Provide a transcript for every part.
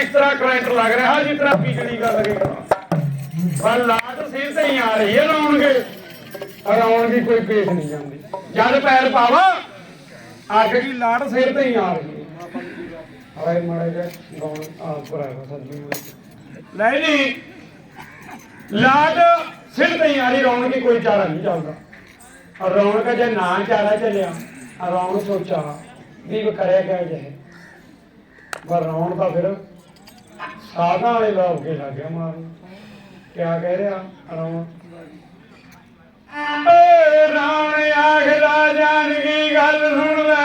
ਇਸ ਤਰ੍ਹਾਂ ਕਰੰਟ ਲੱਗ ਰਿਹਾ ਜਿਸ ਤਰ੍ਹਾਂ ਬਿਜਲੀ ਦਾ ਲੱਗੇਗਾ ਪਰ ਲਾੜ ਸਿਰ ਤੇ ਹੀ ਆ ਰਹੀ ਹੈ ਰਾਵਣ ਦੇ ਦੀ ਕੋਈ ਪੇਸ਼ ਨਹੀਂ ਜਾਂਦੀ। ਜਦ ਪੈਰ ਪਾਵਾ, ਅੱਗ ਦੀ ਲਾੜ ਸਿਰ ਤੇ ਹੀ ਆ ਰਹੀ। ਹੈ ਹਾਏ ਮਾੜੇ ਜਿਹਾ ਗਾਉਣ ਆ ਉੱਪਰ ਸੱਜੀ ਲੈ ਜੀ ਲਾਡ ਸਿਰ ਤੇ ਆ ਰਹੀ, ਰੌਣਕ ਦੀ ਕੋਈ ਚਾਰਾ ਨਹੀਂ ਚੱਲਦਾ। ਰੌਣਕ ਜੇ ਨਾ ਚਾਰਾ ਚੱਲਿਆ ਆ ਰੌਣਕ ਸੋਚਾ, ਵੀ ਕਰਿਆ ਕਿਆ ਜੇ ਪਰ ਰੌਣ ਤਾਂ ਫਿਰ ਸਾਧਾਂ ਵਾਲੇ ਲੋਕ ਕੇ ਲੱਗ ਮਾਰਨ ਕਿਆ ਕਹਿ ਰਿਹਾ? ਰੌਣ ਏ ਰੌਣ ਆਖਦਾ ਜਾਣ ਕੀ ਗੱਲ ਸੁਣ ਲੈ।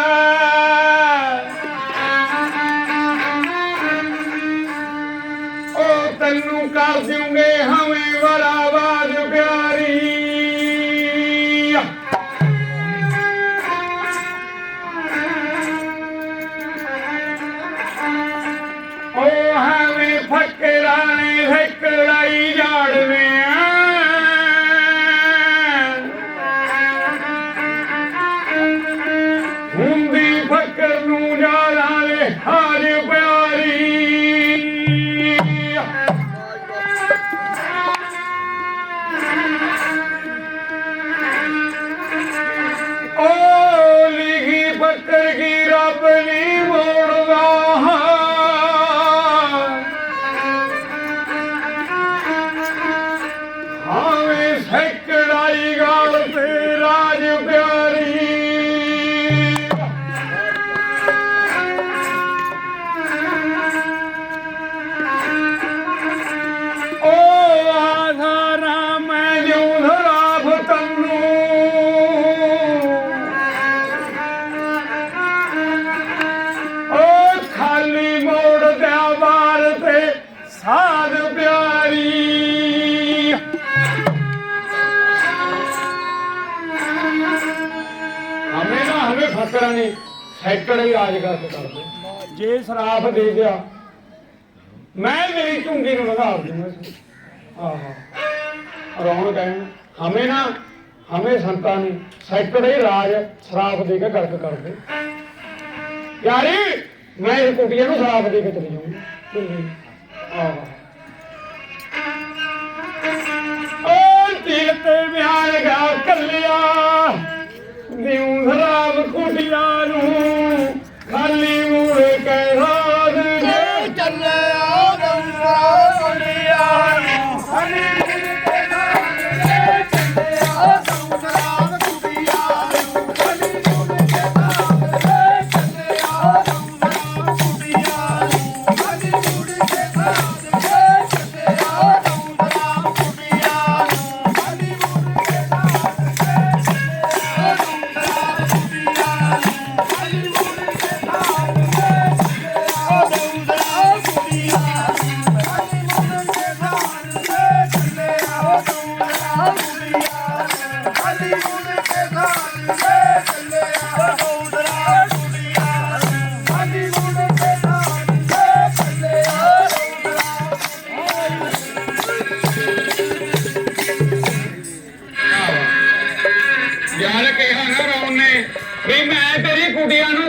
ਉਹ ਤੈਨੂੰ ਕਰ ਦਿਉਂਗੇ ਭਾਵੇਂ ਫਸਲਾਂ ਨੇ ਸੈਕੜ ਇਲਾਜ ਕਰਕੇ ਕਰਦੇ ਜੇ ਸ਼ਰਾਬ ਦੇ ਗਿਆ ਮੈਂ ਮੇਰੀ ਝੁੰਗੀ ਨੂੰ ਵਧਾ ਦੂੰਗਾ ਆਹਾ, ਰੌਣ ਕਹਿਣ ਹਮੇ ਨਾ, ਹਮੇ ਸੰਤਾਂ ਨੇ ਸੈਕੜੇ ਰਾਜ ਸ਼ਰਾਬ ਦੇ ਕੇ ਗੜਕ ਕਰਦੇ ਯਾਰੀ, ਮੈਂ ਇਹ ਕੁਟੀਆਂ ਨੂੰ ਸ਼ਰਾਪ ਦੇ ਕੇ ਚਲੀ ਜਾਊਂ ਆਹਾ। ਓ ਦਿਲ ਤੇ ਵਿਹਾਰ ਗਾ ਕੱਲਿਆ। ਦਿਉ ਖਰਾਬ ਕੁਟਿਆ ਨੂੰ ਖਾਲੀ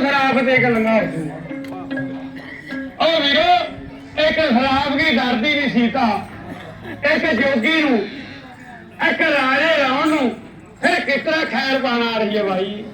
ਖਰਾਬ ਦੇ ਗੱਲਾਂ ਹੋ ਉਹ ਵੀਰੋ, ਇੱਕ ਖਰਾਬ ਕੀ ਡਰਦੀ ਵੀ ਸੀਤਾ ਇੱਕ ਜੋਗੀ ਨੂੰ, ਇੱਕ ਰਾਜੇ ਰਾਮ ਨੂੰ ਫਿਰ ਕਿਸ ਤਰ੍ਹਾਂ ਖੈਰ ਪਾਣਾ ਆ ਰਹੀ ਹੈ ਬਾਈ?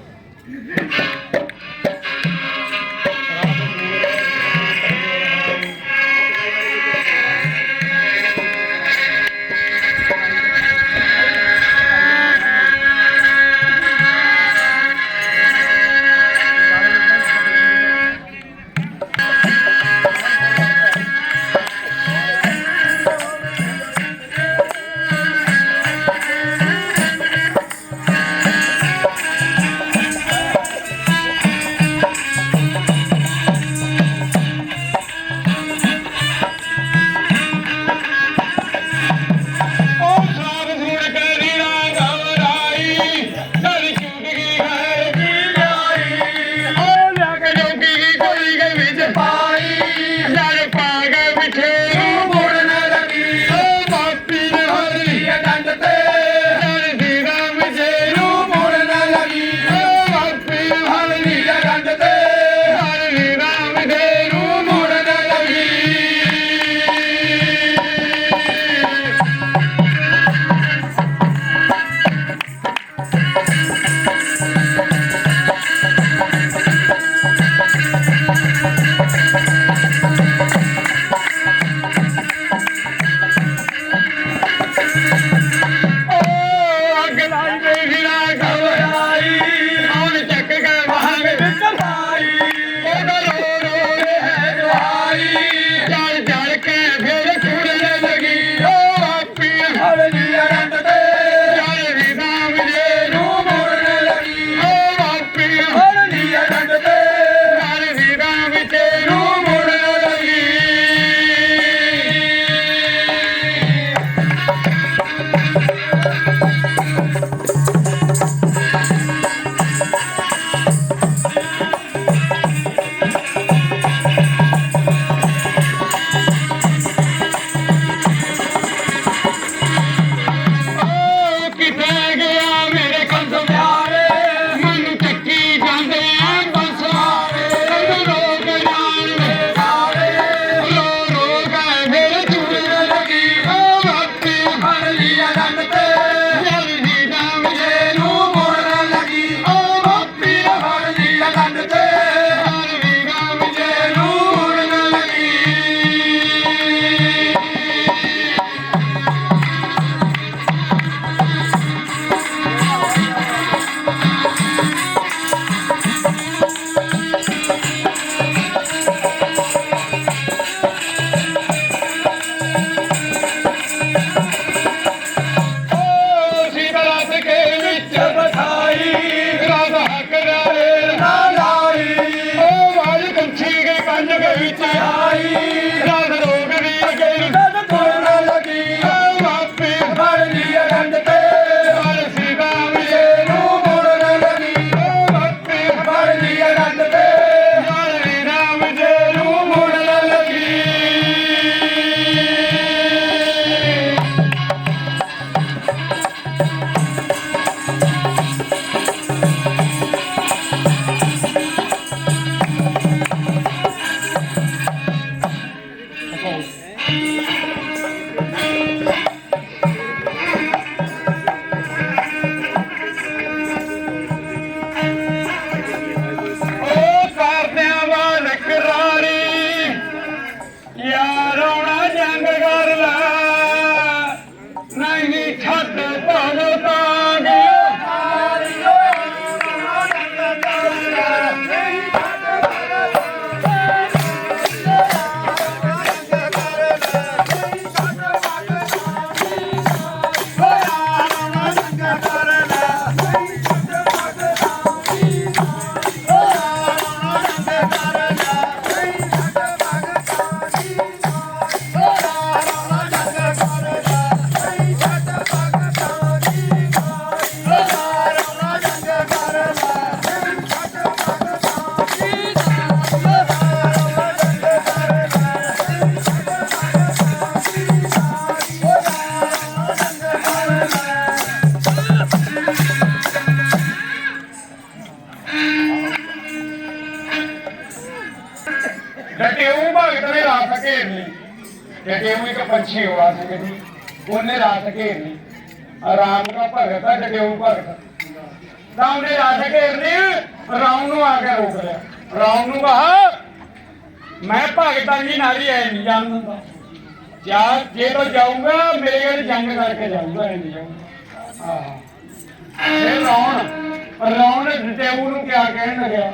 ਪੰਛੀ ਹੋਆ ਸੀ ਉਹਨੇ ਰਾਤ ਘੇਰ ਆਰਾਮ ਦਾ ਭਗਤ ਆ ਡਟਿਓ ਭਗਤ। ਤਾਂ ਉਹਨੇ ਰਾਤ ਘੇਰ ਰਾਮ ਨੂੰ ਆ ਕੇ ਰੋਕ ਲਿਆ। ਰਾਮ ਨੂੰ ਕਹਾ, ਮੈਂ ਭਗਤਾਂ ਦੀ ਨਾਰੀ ਐ ਨਹੀਂ ਜਾਣ ਜਾ, ਜੇ ਤਾਂ ਜਾਊਗਾ, ਮੇਰੇ ਨਾਲ ਜੰਗ ਕਰਕੇ ਜਾਊਗਾ, ਐ ਨਹੀਂ ਜਾਊਂਗਾ। ਆਹ। ਇਹ ਰੌਣ ਰੌਣ ਡਟਿਓ ਨੂੰ ਕਿਆ ਕਹਿਣ ਲੱਗਿਆ?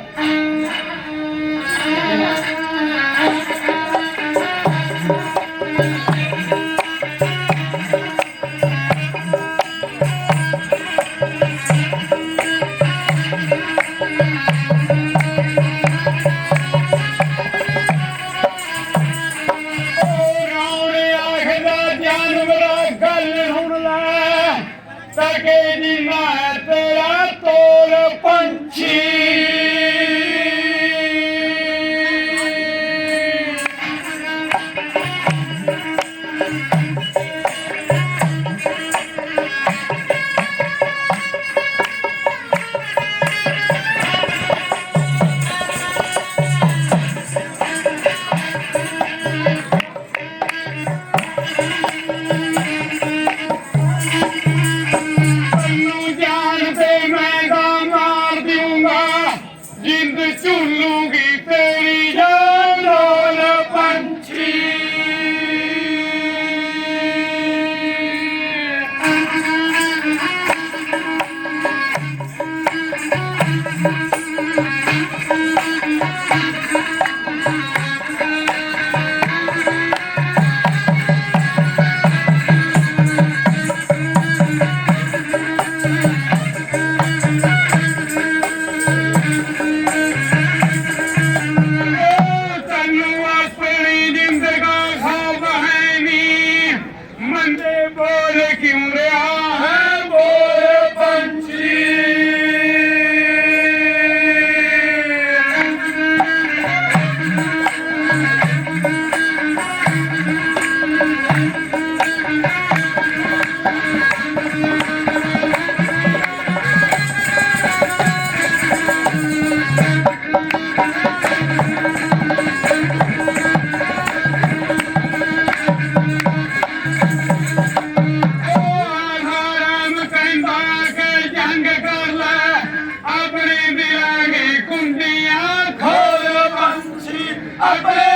ਪੰਛੀ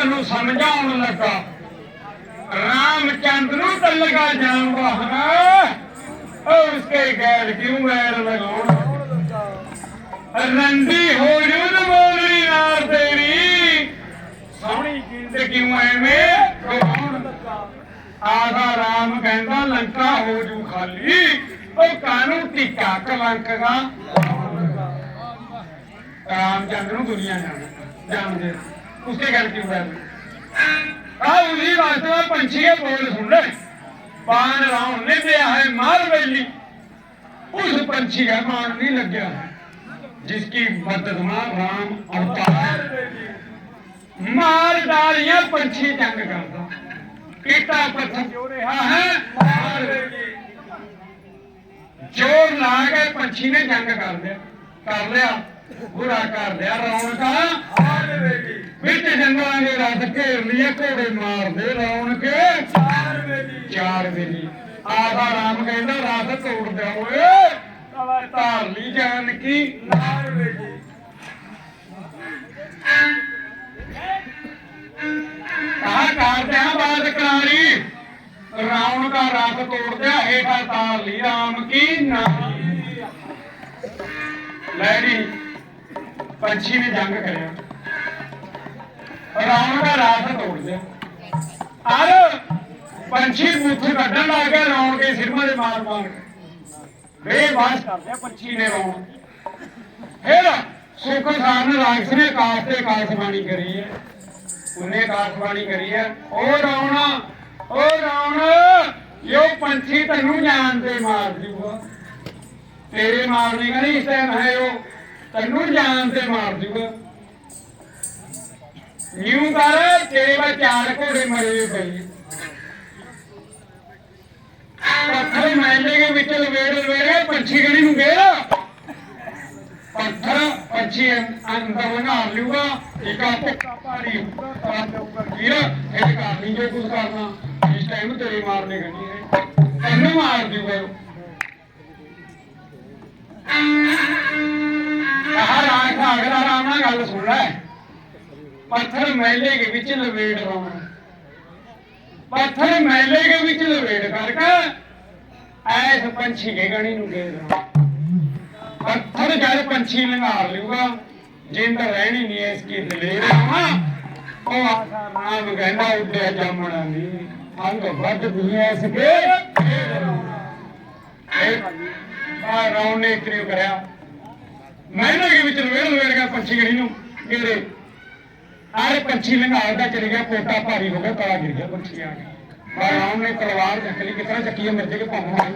ਬਾਰੀ ਮੈਂ ਤੈਨੂੰ ਸਮਝਾਉਣ ਲੱਗਾ। ਰਾਮਚੰਦ ਨੂੰ ਤਾਂ ਲਗਾ ਜਾਊਂਗਾ। ਹਾਂ। ਉਹ ਉਸਕੇ ਗੈਰ ਕਿਉਂ ਗੈਰ ਲਗਾਉਣ? ਰੰਡੀ ਹੋ ਜੂ ਨਾ ਬੋਲੀ ਨਾਰ ਸੋਹਣੀ ਜਿੰਦ ਕਿਉਂ ਐਵੇਂ ਗਵਾਉਣ ਆਦਾ ਰਾਮ ਕਹਿੰਦਾ ਲੰਕਾ ਹੋ ਜੂ ਖਾਲੀ। ਉਹ ਕਾਨੂੰ ਟਿੱਕਾ ਕਲੰਕ ਦਾ? ਰਾਮਚੰਦਰ ਨੂੰ ਦੁਨੀਆ ਜਾਣ ਜਾਣਦੇ। उसके घर की हुआ हाँ उसी वास्ते में पंछी के बोल सुन रहे पान राम ने दिया है मार बैली उस पंछी का मान नहीं लग गया है जिसकी मदद मां राम अवतार है मार डालिया पंछी तंग करता पीता पत्थर जो रहा है मार जोर ला के पंछी ने जंग कर दिया कर लिया ਬੁਰਾ ਕਰ ਲਿਆ ਰੌਣਕਾਂ। ਆ ਜਾਵੇਗੀ ਵਿੱਚ ਜੰਗਲਾਂ ਦੇ ਰਸ ਘੇਰ ਲਿਆ ਘੋੜੇ ਮਾਰਦੇ ਰੌਣਕੇ। ਚਾਰ ਵੇਲੀ ਚਾਰ ਵੇਲੀ ਆਸਾ ਰਾਮ ਕਹਿੰਦਾ ਰਸ ਤੋੜ ਦਿਆ ਓਏ। ਧਾਰ ਲਈ ਜਾਨ ਕੀ ਨਾਰ ਵੇਲੀ ਕਹਾ ਕਰਦੇ ਆ ਬਾਤ ਕਰਾਣੀ ਰੌਣਕਾਂ ਰਸ ਤੋੜ ਦਿਆ, ਹੇਠਾਂ ਧਾਰ ਲਈ ਰਾਮ ਕੀ ਨਾਰ ਲੈਣੀ ਪੰਛੀ ਨੇ ਜੰਗ ਕਰਿਆ। ਰਾਵਣ ਦਾ ਰਾਸ ਤੋੜ ਦਿਆ ਆਰ ਪੰਛੀ ਮੁੱਠ ਕੱਢਣ ਲੱਗ ਗਿਆ, ਰੌਣ ਕੇ ਸਿਰਮਾ ਦੇ ਮਾਰ ਮਾਰ ਕੇ। ਬੇਵਾਸ ਕਰ ਦਿਆ ਪੰਛੀ ਨੇ ਰੌਣ। ਫਿਰ ਸੁਖ ਸਾਰਨ ਰਾਖਸ ਨੇ ਕਾਸ ਤੇ ਕਾਸ ਬਾਣੀ ਕਰੀ ਹੈ। ਉਹਨੇ ਕਾਖਬਾਣੀ ਕਰੀ ਹੈ। ਉਹ ਰਾਉਣਾ ਉਹ ਰਾਉਣਾ ਯੋ ਪੰਛੀ ਤੈਨੂੰ ਜਾਣ ਤੇ ਮਾਰ ਜੂਗਾ ਤੇਰੇ ਮਾਰਨੇ ਕਾ ਇਸ ਟਾਈਮ ਹੈ ਉਹ। ਤੈਨੂੰ ਜਾਨ ਤੇ ਮਾਰ ਜੂਗਾ ਨਿਊ ਕਰ ਤੇਰੇ ਵਾ ਚਾਰ ਘੋੜੇ ਮਰੇ ਪਈ ਪੱਥਰ ਮੈਲੇ ਦੇ ਵਿੱਚ ਲਵੇੜ ਲਵੇੜੇ ਪੰਛੀ ਗਣੀ ਨੂੰ ਗੇਰਾ ਪੱਥਰ, ਪੰਛੀ ਅੰਦਰ ਲੰਘਾ ਲੂਗਾ ਇੱਕ ਆ ਭੁੱਖਾ ਤਾਂ ਜਾਊਗਾ ਵੀਰ ਇਹ ਕਰ ਨਹੀਂ ਕੁਝ ਕਰਨਾ। ਇਸ ਟਾਈਮ ਤੇਰੇ ਮਾਰਨੇ ਗਣੀ ਹੈ ਤੈਨੂੰ ਮਾਰ ਦੂਗਾ ਆਹ ਰਾਖ ਅਗਲਾ ਆਰਾਮ ਨਾਲ ਗੱਲ ਸੁਣ ਲੈ। ਪੱਥਰ ਮੈਲੇ ਦੇ ਵਿੱਚ ਲਵੇੜ ਰੋਣਾ। ਪੱਥਰ ਮੈਲੇ ਦੇ ਵਿੱਚ ਲਵੇੜ ਕਰਕੇ ਐਸ ਪੰਛੀ ਦੇ ਗਣੀ ਨੂੰ ਗੇਰ ਰਹਾ ਪੱਥਰ ਜਦ ਪੰਛੀ ਲੰਘਾਰ ਲੂਗਾ ਜਿੰਦ ਰਹਿਣੀ ਨਹੀਂ ਇਸ ਕੀ ਦਲੇਰ ਹਾਂ ਉਹ ਆਸਾ ਨਾਮ ਕਹਿੰਦਾ, ਉੱਡਿਆ ਜਾਮਣਾ ਨਹੀਂ ਅੰਗ ਵੱਧ ਦੁਨੀਆ ਇਸ ਕੇ ਆ ਰੌਣ। ਨੇ ਕਰਿਆ ਮਹਿਨਾ ਦੇ ਵਿੱਚ ਲਵੇੜ ਲਵੇੜ ਕੇ ਪੰਛੀ ਗਣੀ ਨੂੰ ਗੇਰੇ ਆਰੇ ਪੰਛੀ ਲੰਘਾਲ ਦਾ ਚਲੇ ਗਿਆ ਪੋਟਾ ਭਾਰੀ ਹੋ ਗਿਆ, ਕਾਲਾ ਗਿਰ ਗਿਆ ਪੰਛੀ ਆ ਗਿਆ ਪਰ ਰਾਮ ਨੇ ਤਲਵਾਰ ਚੱਕ ਲਈ ਕਿਤਨਾ ਚੱਕੀ ਹੈ ਮਿਰਜੇ ਕੇ ਭੰਮ ਮਾਰ